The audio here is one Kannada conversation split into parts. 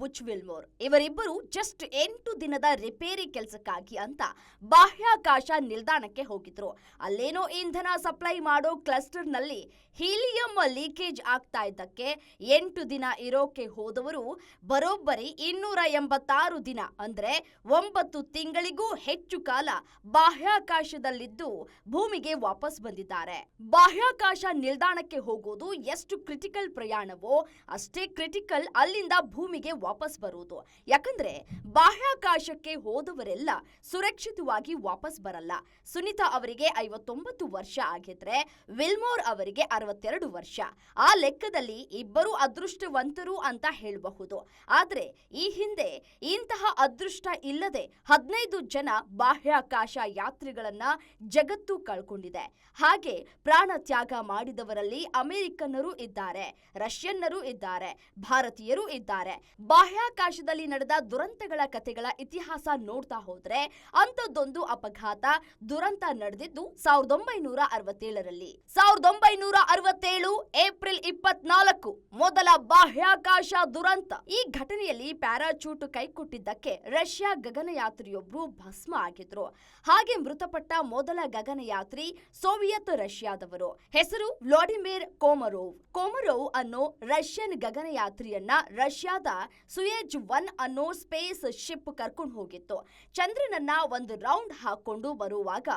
Butch Wilmore. ಇವರಿಬ್ಬರು ಜಸ್ಟ್ ಎಂಟು ದಿನದ ರಿಪೇರಿ ಕೆಲಸಕ್ಕಾಗಿ ಅಂತ ಬಾಹ್ಯಾಕಾಶ ನಿಲ್ದಾಣಕ್ಕೆ ಹೋಗಿದ್ರು. ಅಲ್ಲೇನೋ ಇಂಧನ ಸಪ್ಲೈ ಮಾಡೋ ಕ್ಲಸ್ಟರ್ನಲ್ಲಿ ಹೀಲಿಯಂ ಲೀಕೇಜ್ ಆಗ್ತಾ ಇದ್ದಕ್ಕೆ ಎಂಟು ದಿನ ಇರೋಕೆ ಹೋದವರು ಬರೋಬ್ಬರಿ ಇನ್ನೂರ ಎಂಬತ್ತಾರು ದಿನ, ಅಂದ್ರೆ ಒಂಬತ್ತು ತಿಂಗಳಿಗೂ ಹೆಚ್ಚು ಕಾಲ ಬಾಹ್ಯಾಕಾಶದಲ್ಲಿದ್ದು ಭೂಮಿಗೆ ವಾಪಸ್ ಬಂದಿದ್ದಾರೆ. ಬಾಹ್ಯಾಕಾಶ ನಿಲ್ದಾಣಕ್ಕೆ ಹೋಗೋದು ಎಷ್ಟು ಕ್ರಿಟಿಕಲ್ ಪ್ರಯಾಣವೋ, ಅಷ್ಟೇ ಕ್ರಿಟಿಕಲ್ ಅಲ್ಲಿಂದ ಭೂಮಿಗೆ ವಾಪಸ್ ಬರುವುದು ಯಾಕಂದ್ರೆ ಬಾಹ್ಯಾಕಾಶಕ್ಕೆ ಹೋದವರೆಲ್ಲ ಸುರಕ್ಷಿತವಾಗಿ ವಾಪಸ್ ಬರಲ್ಲ. ಸುನಿತಾ ಅವರಿಗೆ ಐವತ್ತೊಂಬತ್ತು ವರ್ಷ ಆಗಿದ್ರೆ, ವಿಲ್ಮೋರ್ ಅವರಿಗೆ ಅರವತ್ತೆರಡು ವರ್ಷ. ಆ ಲೆಕ್ಕದಲ್ಲಿ ಇಬ್ಬರು ಅದೃಷ್ಟವಂತರು ಅಂತ ಹೇಳಬಹುದು. ಆದ್ರೆ ಈ ಹಿಂದೆ ಇಂತಹ ಅದೃಷ್ಟ ಇಲ್ಲದೆ ಹದಿನೈದು ಜನ ಬಾಹ್ಯಾಕಾಶ ಯಾತ್ರಿಗಳನ್ನ ಜಗತ್ತು ಕಳ್ಕೊಂಡಿದೆ. ಹಾಗೆ ಪ್ರಾಣ ತ್ಯಾಗ ಮಾಡಿದವರಲ್ಲಿ ಅಮೆರಿಕನ್ನರು ಇದ್ದಾರೆ, ರಷ್ಯನ್ನರು ಇದ್ದಾರೆ, ಭಾರತೀಯರು ಇದ್ದಾರೆ. ಬಾಹ್ಯಾಕಾಶದಲ್ಲಿ ನಡೆದ ದುರಂತಗಳ ಕಥೆಗಳ ಇತಿಹಾಸ ನೋಡ್ತಾ ಹೋದ್ರೆ ಅಂಥದ್ದೊಂದು ಅಪಘಾತ ದುರಂತ ನಡೆದಿದ್ದು ಸಾವಿರದ ಒಂಬೈನೂರ ಅರವತ್ತೇಳರಲ್ಲಿ. ಸಾವಿರದ ಒಂಬೈನೂರ ಅರವತ್ತೇಳು, ಏಪ್ರಿಲ್ ಇಪ್ಪತ್ನಾಲ್ಕು. ಮೊದಲ ಬಾಹ್ಯಾಕಾಶ ದುರಂತ. ಈ ಘಟನೆಯಲ್ಲಿ ಪ್ಯಾರಾಚೂಟ್ ಕೈಕೊಟ್ಟಿದ್ದಕ್ಕೆ ರಷ್ಯಾ ಗಗನಯಾತ್ರಿಯೊಬ್ರು ಭಸ್ಮ ಆಗಿದ್ರು. ಹಾಗೆ ಮೃತಪಟ್ಟ ಮೊದಲ ಗಗನಯಾತ್ರಿ ಸೋವಿಯತ್ ರಷ್ಯಾದವರು. ಹೆಸರು ವ್ಲಾಡಿಮಿರ್ ಕೋಮರೋವ್. ಕೋಮರೋವ್ ಅನ್ನೋ ರಷ್ಯನ್ ಗಗನಯಾತ್ರಿಯನ್ನ ರಷ್ಯಾದ ಸುಯೇಜ್ ಒನ್ ಅನ್ನೋ ಸ್ಪೇಸ್ ಶಿಪ್ ಕರ್ಕೊಂಡು ಹೋಗಿತ್ತು. ಚಂದ್ರನನ್ನ ಒಂದು ರೌಂಡ್ ಹಾಕೊಂಡು ಬರುವಾಗ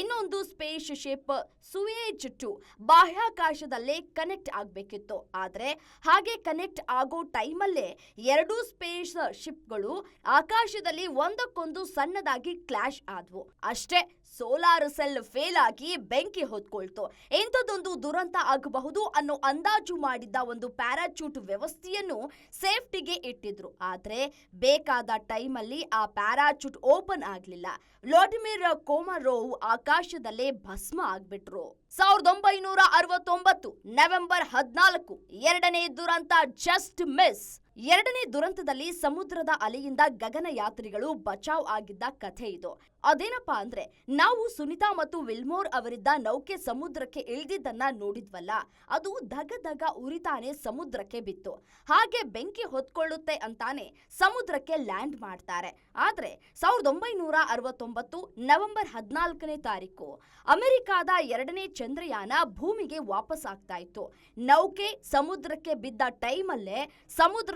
ಇನ್ನೊಂದು ಸ್ಪೇಸ್ ಶಿಪ್ ಸುಯೇಜ್ ಟು ಬಾಹ್ಯಾಕಾಶದಲ್ಲೇ ಕನೆಕ್ಟ್ ಆಗ್ಬೇಕಿತ್ತು. ಆದ್ರೆ ಹಾಗೆ ಕನೆಕ್ಟ್ ಆಗೋ ಟೈಮಲ್ಲೇ ಎರಡೂ ಸ್ಪೇಸ್ ಶಿಪ್ಗಳು ಆಕಾಶದಲ್ಲಿ ಒಂದಕ್ಕೊಂದು ಸಣ್ಣದಾಗಿ ಕ್ಲಾಶ್ ಆದ್ವು. ಅಷ್ಟೇ, ಸೋಲಾರ್ ಸೆಲ್ ಫೇಲ್ ಆಗಿ ಬೆಂಕಿ ಹೊತ್ಕೊಳ್ತು. ಇಂಥದ್ದೊಂದು ದುರಂತ ಆಗಬಹುದು ಅನ್ನೋ ಅಂದಾಜು ಮಾಡಿದ್ದ ಒಂದು ಪ್ಯಾರಾಚೂಟ್ ವ್ಯವಸ್ಥೆಯನ್ನು ಸೇಫ್ಟಿಗೆ ಇಟ್ಟಿದ್ರು. ಆದ್ರೆ ಬೇಕಾದ ಟೈಮಲ್ಲಿ ಆ ಪ್ಯಾರಾಚೂಟ್ ಓಪನ್ ಆಗ್ಲಿಲ್ಲ. ವ್ಲಾಡಿಮಿರ್ ಕೋಮರೋವ್ ಆಕಾಶದಲ್ಲೇ ಭಸ್ಮ ಆಗ್ಬಿಟ್ರು. ಸಾವಿರದ ಒಂಬೈನೂರ ಅರವತ್ತೊಂಬತ್ತು ನವೆಂಬರ್ ಹದಿನಾಲ್ಕು ಎರಡನೇ ದುರಂತ ಜಸ್ಟ್ ಮಿಸ್ ಎರಡನೇ ದುರಂತದಲ್ಲಿ ಸಮುದ್ರದ ಅಲೆಯಿಂದ ಗಗನಯಾತ್ರಿಗಳು ಬಚಾವ್ ಆಗಿದ್ದ ಕಥೆ ಇದು. ಅದೇನಪ್ಪಾ ಅಂದ್ರೆ, ನಾವು ಸುನಿತಾ ಮತ್ತು ವಿಲ್ಮೋರ್ ಅವರಿದ್ದ ನೌಕೆ ಸಮುದ್ರಕ್ಕೆ ಇಳಿದಿದ್ದನ್ನ ನೋಡಿದ್ವಲ್ಲ, ಅದು ಧಗ ಧಗ ಉರಿತಾನೆ ಸಮುದ್ರಕ್ಕೆ ಬಿತ್ತು. ಹಾಗೆ ಬೆಂಕಿ ಹೊತ್ಕೊಳ್ಳುತ್ತೆ ಅಂತಾನೆ ಸಮುದ್ರಕ್ಕೆ ಲ್ಯಾಂಡ್ ಮಾಡ್ತಾರೆ. ಆದ್ರೆ, ಸಾವಿರದ ಒಂಬೈನೂರ ಅರವತ್ತೊಂಬತ್ತು ನವೆಂಬರ್ ಹದಿನಾಲ್ಕನೇ ತಾರೀಕು, ಅಮೆರಿಕಾದ ಎರಡನೇ ಚಂದ್ರಯಾನ ಭೂಮಿಗೆ ವಾಪಸ್ ಆಗ್ತಾ ಇತ್ತು. ನೌಕೆ ಸಮುದ್ರಕ್ಕೆ ಬಿದ್ದ ಟೈಮಲ್ಲೇ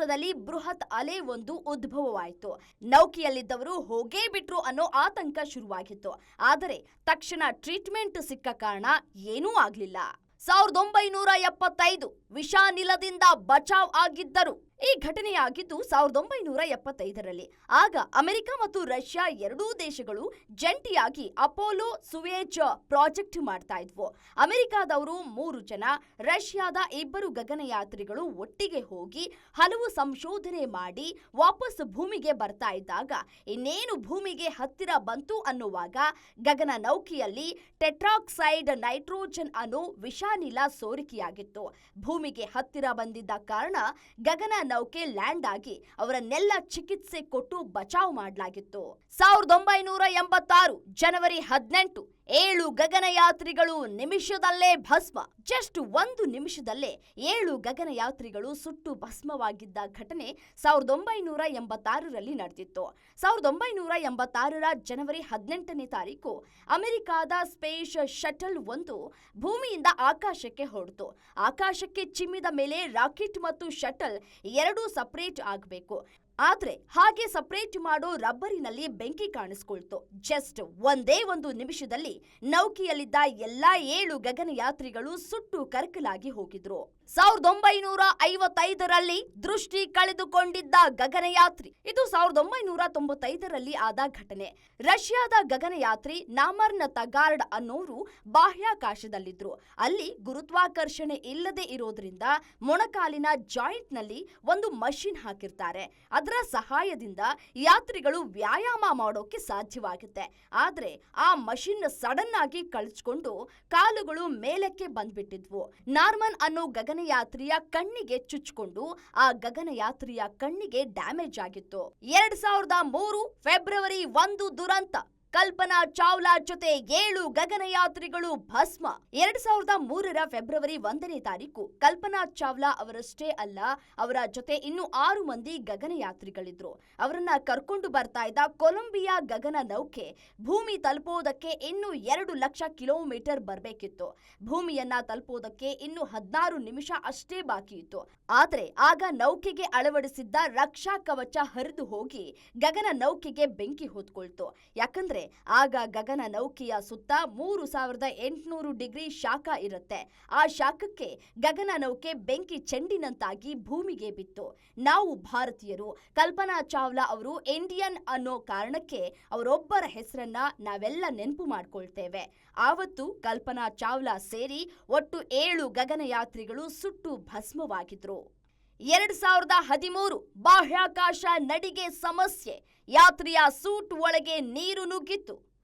ಸಮುದ್ರದಲ್ಲಿ ಬೃಹತ್ ಅಲೆ ಒಂದು ಉದ್ಭವವಾಯಿತು. ನೌಕೆಯಲ್ಲಿದ್ದವರು ಹೋಗೇ ಬಿಟ್ರು ಅನ್ನೋ ಆತಂಕ ಶುರುವಾಗಿತ್ತು. ಆದರೆ ತಕ್ಷಣ ಟ್ರೀಟ್ಮೆಂಟ್ ಸಿಕ್ಕ ಕಾರಣ ಏನೂ ಆಗ್ಲಿಲ್ಲ. ಸಾವಿರದ ಒಂಬೈನೂರ ಎಪ್ಪತ್ತೈದು ವಿಷಾನಿಲದಿಂದ ಬಚಾವ್ ಆಗಿದ್ದರು. ಈ ಘಟನೆಯಾಗಿದ್ದು ಸಾವಿರದ ಒಂಬೈನೂರ ಎಪ್ಪತ್ತೈದರಲ್ಲಿ. ಆಗ ಅಮೆರಿಕ ಮತ್ತು ರಷ್ಯಾ ಎರಡೂ ದೇಶಗಳು ಜಂಟಿಯಾಗಿ ಅಪೋಲೋ ಸುವೇಜ್ ಪ್ರಾಜೆಕ್ಟ್ ಮಾಡ್ತಾ ಇದ್ವು. ಅಮೆರಿಕಾದವರು ಮೂರು ಜನ, ರಷ್ಯಾದ ಇಬ್ಬರು ಗಗನಯಾತ್ರಿಗಳು ಒಟ್ಟಿಗೆ ಹೋಗಿ ಹಲವು ಸಂಶೋಧನೆ ಮಾಡಿ ವಾಪಸ್ ಭೂಮಿಗೆ ಬರ್ತಾ ಇದ್ದಾಗ, ಇನ್ನೇನು ಭೂಮಿಗೆ ಹತ್ತಿರ ಬಂತು ಅನ್ನುವಾಗ ಗಗನ ನೌಕೆಯಲ್ಲಿ ಟೆಟ್ರಾಕ್ಸೈಡ್ ನೈಟ್ರೋಜನ್ ಅನ್ನೋ ವಿಷಾನಿಲ ಸೋರಿಕೆಯಾಗಿತ್ತು. ಭೂಮಿಗೆ ಹತ್ತಿರ ಬಂದಿದ್ದ ಕಾರಣ ಗಗನ ನೌಕೆ ಲ್ಯಾಂಡ್ ಆಗಿ ಅವರನ್ನೆಲ್ಲ ಚಿಕಿತ್ಸೆ ಕೊಟ್ಟು ಬಚಾವ್ ಮಾಡಲಾಗಿತ್ತು. ಸಾವಿರದ ಒಂಬೈನೂರ ಎಂಬತ್ತಾರು ಜನವರಿ ಹದಿನೆಂಟು ಏಳು ಗಗನಯಾತ್ರಿಗಳು ನಿಮಿಷದಲ್ಲೇ ಭಸ್ಮ, ಜಸ್ಟ್ ಒಂದು ನಿಮಿಷದಲ್ಲೇ ಏಳು ಗಗನಯಾತ್ರಿಗಳು ಸುಟ್ಟು ಭಸ್ಮವಾಗಿದ್ದ ಘಟನೆ ಸಾವಿರದ ಒಂಬೈನೂರ ಎಂಬತ್ತಾರರಲ್ಲಿ ನಡೆದಿತ್ತು. ಸಾವಿರದ ಒಂಬೈನೂರ ಎಂಬತ್ತಾರರ ಜನವರಿ ಹದಿನೆಂಟನೇ ತಾರೀಕು ಅಮೆರಿಕಾದ ಸ್ಪೇಸ್ ಶಟಲ್ ಒಂದು ಭೂಮಿಯಿಂದ ಆಕಾಶಕ್ಕೆ ಹೊರಡ್ತು. ಆಕಾಶಕ್ಕೆ ಚಿಮ್ಮಿದ ಮೇಲೆ ರಾಕೆಟ್ ಮತ್ತು ಶಟಲ್ ಎರಡೂ ಸಪರೇಟ್ ಆಗಬೇಕು. ಆದ್ರೆ ಹಾಗೆ ಸಪರೇಟ್ ಮಾಡೋ ರಬ್ಬರಿನಲ್ಲಿ ಬೆಂಕಿ ಕಾಣಿಸ್ಕೊಳ್ತು. ಜಸ್ಟ್ ಒಂದೇ ಒಂದು ನಿಮಿಷದಲ್ಲಿ ನೌಕೆಯಲ್ಲಿದ್ದ ಎಲ್ಲಾ ಏಳು ಗಗನಯಾತ್ರಿಗಳು ಸುಟ್ಟು ಕರಕಲಾಗಿ ಹೋಗಿದ್ರು. ಸಾವಿರದ ಒಂಬೈನೂರ ಐವತ್ತೈದರಲ್ಲಿ ದೃಷ್ಟಿ ಕಳೆದುಕೊಂಡಿದ್ದ ಗಗನಯಾತ್ರಿ. ಇದು ಸಾವಿರದ ಒಂಬೈನೂರ ತೊಂಬತ್ತೈದರಲ್ಲಿ ಆದ ಘಟನೆ. ರಷ್ಯಾದ ಗಗನಯಾತ್ರಿ ನಾಮರ್ನ ತಗಾರ್ಡ್ ಅನ್ನೋರು ಬಾಹ್ಯಾಕಾಶದಲ್ಲಿದ್ರು. ಅಲ್ಲಿ ಗುರುತ್ವಾಕರ್ಷಣೆ ಇಲ್ಲದೆ ಇರೋದ್ರಿಂದ ಮೊಣಕಾಲಿನ ಜಾಯಿಂಟ್ನಲ್ಲಿ ಒಂದು ಮಷಿನ್ ಹಾಕಿರ್ತಾರೆ. ಅದರ ಸಹಾಯದಿಂದ ಯಾತ್ರಿಗಳು ವ್ಯಾಯಾಮ ಮಾಡೋಕೆ ಸಾಧ್ಯವಾಗುತ್ತೆ. ಆದ್ರೆ ಆ ಮಷಿನ್ ಸಡನ್ ಆಗಿ ಕಳಚ್ಕೊಂಡು ಕಾಲುಗಳು ಮೇಲಕ್ಕೆ ಬಂದ್ಬಿಟ್ಟಿದ್ವು. ನಾರ್ಮನ್ ಅನ್ನೋ ಗಗನಯಾತ್ರಿಯ ಕಣ್ಣಿಗೆ ಚುಚ್ಕೊಂಡು ಆ ಗಗನಯಾತ್ರಿಯ ಕಣ್ಣಿಗೆ ಡ್ಯಾಮೇಜ್ ಆಗಿತ್ತು. ಎರಡ್ ಸಾವಿರದ ಮೂರು ಫೆಬ್ರವರಿ ಒಂದು ದುರಂತ. ಕಲ್ಪನಾ ಚಾವ್ಲಾ ಜೊತೆ ಏಳು ಗಗನಯಾತ್ರಿಗಳು ಭಸ್ಮ. ಎರಡ್ ಸಾವಿರದ ಮೂರರ ಫೆಬ್ರವರಿ ಒಂದನೇ ತಾರೀಕು ಕಲ್ಪನಾ ಚಾವ್ಲಾ ಅವರಷ್ಟೇ ಅಲ್ಲ, ಅವರ ಜೊತೆ ಇನ್ನು ಆರು ಮಂದಿ ಗಗನಯಾತ್ರಿಗಳಿದ್ರು ಅವರನ್ನ ಕರ್ಕೊಂಡು ಬರ್ತಾ ಇದ್ದ ಕೊಲಂಬಿಯಾ ಗಗನ ನೌಕೆ ಭೂಮಿ ತಲುಪೋದಕ್ಕೆ ಇನ್ನು ಎರಡು ಲಕ್ಷ ಕಿಲೋಮೀಟರ್ ಬರಬೇಕಿತ್ತು. ಭೂಮಿಯನ್ನ ತಲುಪೋದಕ್ಕೆ ಇನ್ನು ಹದಿನಾರು ನಿಮಿಷ ಅಷ್ಟೇ ಬಾಕಿ ಇತ್ತು. ಆದ್ರೆ ಆಗ ನೌಕೆಗೆ ಅಳವಡಿಸಿದ್ದ ರಕ್ಷಾ ಕವಚ ಹರಿದು ಹೋಗಿ ಗಗನ ನೌಕೆಗೆ ಬೆಂಕಿ ಹೊತ್ಕೊಳ್ತು. ಯಾಕಂದ್ರೆ ಆಗ ಗಗನ ನೌಕೆಯ ಸುತ್ತ ಮೂರು ಸಾವಿರದ ಎಂಟುನೂರು ಡಿಗ್ರಿ ಶಾಖ ಇರುತ್ತೆ. ಆ ಶಾಖಕ್ಕೆ ಗಗನ ನೌಕೆ ಬೆಂಕಿ ಚೆಂಡಿನಂತಾಗಿ ಭೂಮಿಗೆ ಬಿತ್ತು. ನಾವು ಭಾರತೀಯರು, ಕಲ್ಪನಾ ಚಾವ್ಲಾ ಅವರು ಇಂಡಿಯನ್ ಅನ್ನೋ ಕಾರಣಕ್ಕೆ ಅವರೊಬ್ಬರ ಹೆಸರನ್ನ ನಾವೆಲ್ಲ ನೆನಪು ಮಾಡ್ಕೊಳ್ತೇವೆ. ಆವತ್ತು ಕಲ್ಪನಾ ಚಾವ್ಲಾ ಸೇರಿ ಒಟ್ಟು ಏಳು ಗಗನಯಾತ್ರಿಗಳು ಸುಟ್ಟು ಭಸ್ಮವಾಗಿದ್ರು. ಎರಡ್ ಸಾವಿರದ ಹದಿಮೂರು ಬಾಹ್ಯಾಕಾಶ ನಡಿಗೆ ಸಮಸ್ಯೆ. ಯಾತ್ರಿಯ ಸೂಟ್ ಒಳಗೆ ನೀರು ನುಗ್ಗಿತ್ತು.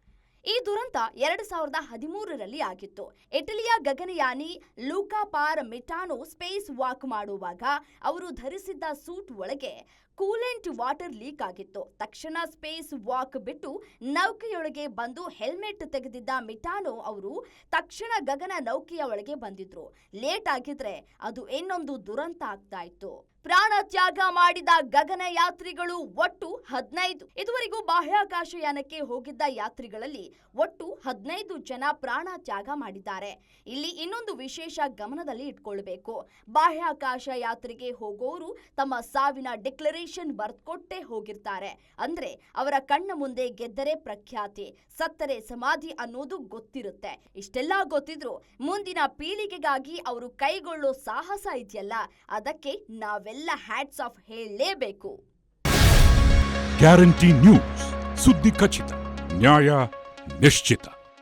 ಈ ದುರಂತ ಎರಡು ಸಾವಿರದ ಹದಿಮೂರರಲ್ಲಿ ಆಗಿತ್ತು. ಇಟಲಿಯ ಗಗನಯಾನಿ ಲೂಕಾಪಾರ್ ಮಿಟಾನೋ ಸ್ಪೇಸ್ ವಾಕ್ ಮಾಡುವಾಗ ಅವರು ಧರಿಸಿದ್ದ ಸೂಟ್ ಒಳಗೆ ಕೂಲೆಂಟ್ ವಾಟರ್ ಲೀಕ್ ಆಗಿತ್ತು. ತಕ್ಷಣ ಸ್ಪೇಸ್ ವಾಕ್ ಬಿಟ್ಟು ನೌಕೆಯೊಳಗೆ ಬಂದು ಹೆಲ್ಮೆಟ್ ತೆಗೆದಿದ್ದ ಮಿಟಾನೋ ಅವರು ತಕ್ಷಣ ಗಗನ ನೌಕೆಯ ಒಳಗೆ ಬಂದಿದ್ರು. ಲೇಟ್ ಆಗಿದ್ರೆ ಅದು ಇನ್ನೊಂದು ದುರಂತ ಆಗ್ತಾ ಇತ್ತು. ಪ್ರಾಣ ತ್ಯಾಗ ಮಾಡಿದ ಗಗನ ಯಾತ್ರಿಗಳು ಒಟ್ಟು ಹದಿನೈದು. ಇದುವರೆಗೂ ಬಾಹ್ಯಾಕಾಶಯಾನಕ್ಕೆ ಹೋಗಿದ್ದ ಯಾತ್ರಿಗಳಲ್ಲಿ ಒಟ್ಟು ಹದಿನೈದು ಜನ ಪ್ರಾಣ ತ್ಯಾಗ ಮಾಡಿದ್ದಾರೆ. ಇಲ್ಲಿ ಇನ್ನೊಂದು ವಿಶೇಷ ಗಮನದಲ್ಲಿ ಇಟ್ಕೊಳ್ಬೇಕು. ಬಾಹ್ಯಾಕಾಶ ಯಾತ್ರೆಗೆ ಹೋಗೋರು ತಮ್ಮ ಸಾವಿನ ಡಿಕ್ಲರೇಷನ್ ಬರ್ಕೊಟ್ಟೆ ಹೋಗಿರ್ತಾರೆ. ಅಂದ್ರೆ ಅವರ ಕಣ್ಣ ಮುಂದೆ ಗೆದ್ದರೆ ಪ್ರಖ್ಯಾತಿ, ಸತ್ತರೆ ಸಮಾಧಿ ಅನ್ನೋದು ಗೊತ್ತಿರುತ್ತೆ. ಇಷ್ಟೆಲ್ಲ ಗೊತ್ತಿದ್ರು ಮುಂದಿನ ಪೀಳಿಗೆಗಾಗಿ ಅವರು ಕೈಗೊಳ್ಳೋ ಸಾಹಸ ಇದೆಯಲ್ಲ, ಅದಕ್ಕೆ ನಾವೆಲ್ಲ ಹ್ಯಾಟ್ಸ್ ಆಫ್ ಹೇಳಲೇಬೇಕು. ಗ್ಯಾರಂಟಿ ನ್ಯೂಸ್ ಸುದ್ದಿ ಖಚಿತ. ನ್ಯಾಯ ನಿಶ್ಚಿತ.